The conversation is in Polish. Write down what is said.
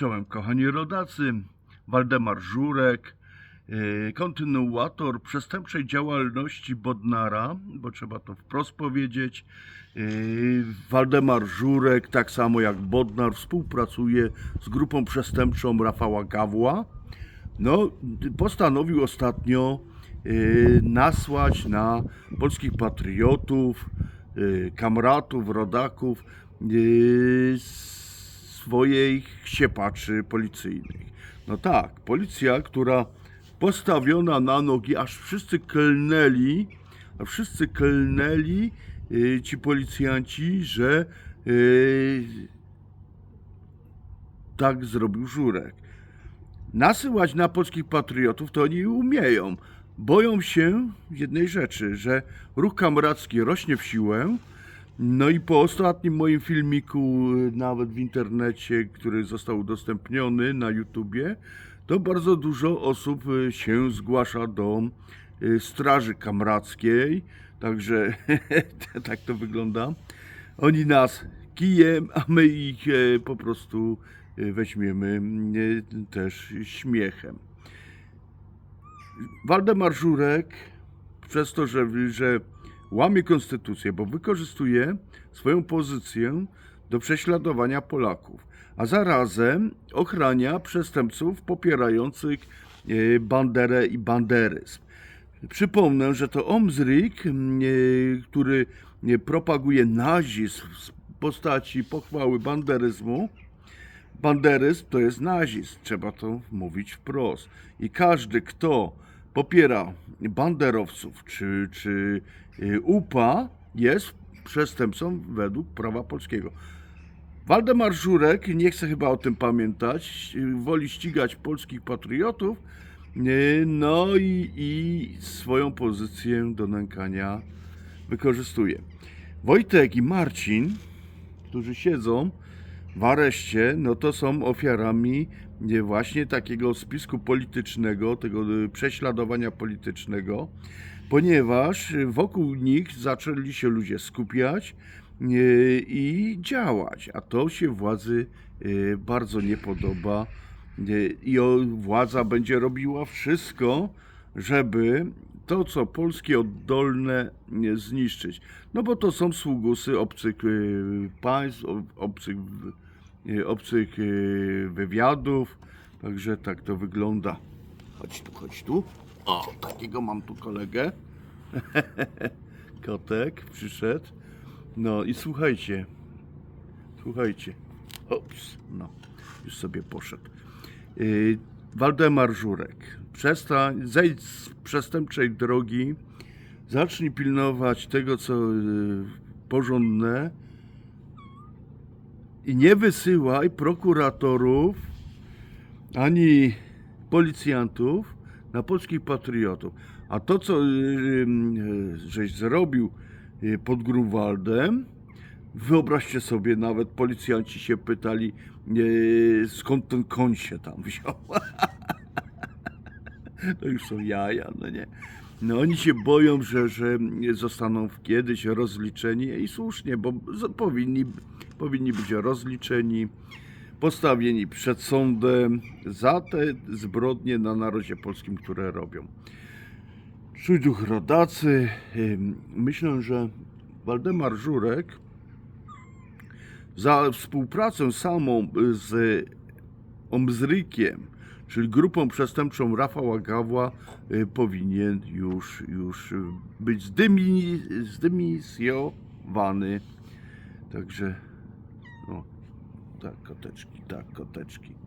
Czołem kochani rodacy, Waldemar Żurek, yy, kontynuator przestępczej działalności Bodnara, bo trzeba to wprost powiedzieć. Yy, Waldemar Żurek, tak samo jak Bodnar, współpracuje z grupą przestępczą Rafała Gawła. No, postanowił ostatnio yy, nasłać na polskich patriotów, kamratów, rodaków swoich siepaczy policyjnych. No tak, policja, która postawiona na nogi, aż wszyscy klnęli, a wszyscy klnęli yy, ci policjanci, że yy, tak zrobił Żurek nasyłać na polskich patriotów, to oni umieją. Boją się jednej rzeczy, że ruch kamracki rośnie w siłę. No i po ostatnim moim filmiku, y, nawet w internecie, który został udostępniony na YouTubie, to bardzo dużo osób y, się zgłasza do y, Straży Kamrackiej. Także tak to wygląda. Oni nas kijem, a my ich po prostu weźmiemy też śmiechem. Waldemar Żurek, przez to, że, że łamie konstytucję, bo wykorzystuje swoją pozycję do prześladowania Polaków, a zarazem ochrania przestępców popierających e, Banderę i banderyzm. Przypomnę, że to Omzrik, e, który e, propaguje nazizm w postaci pochwały banderyzmu. Banderyzm to jest nazizm, trzeba to mówić wprost. I każdy, kto popiera banderowców czy, czy y, UPA, jest przestępcą według prawa polskiego. Waldemar Żurek nie chce chyba o tym pamiętać, woli ścigać polskich patriotów, y, no i, i swoją pozycję do nękania wykorzystuje. Wojtek i Marcin, którzy siedzą w areszcie, no to są ofiarami nie, właśnie takiego spisku politycznego, tego y, prześladowania politycznego, ponieważ wokół nich zaczęli się ludzie skupiać i działać, a to się władzy bardzo nie podoba i władza będzie robiła wszystko, żeby to, co polskie oddolne zniszczyć. No bo to są sługusy obcych y, państw, ob- obcych, y, obcych y, wywiadów, także tak to wygląda. Chodź tu, chodź tu. O, takiego mam tu kolegę. Kotek przyszedł. No i słuchajcie, słuchajcie. Ops, no, już sobie poszedł. Waldemar Żurek, przestań, zejdź z przestępczej drogi, zacznij pilnować tego, co yy, porządne. I nie wysyłaj prokuratorów ani policjantów na polskich patriotów. A to, co yy, yy, żeś zrobił pod Grunwaldem, Wyobraźcie sobie, nawet policjanci się pytali, e, skąd ten koń się tam wziął. to już są jaja, no nie. No oni się boją, że, że zostaną kiedyś rozliczeni i słusznie, bo powinni, powinni być rozliczeni, postawieni przed sądem za te zbrodnie na narodzie polskim, które robią. Czuj duch rodacy, myślę, że Waldemar Żurek za współpracę samą z Omzrykiem, czyli grupą przestępczą Rafała Gawła, y, powinien już, już y, być zdymi, zdymisjowany. Także, no, tak, koteczki, tak, koteczki.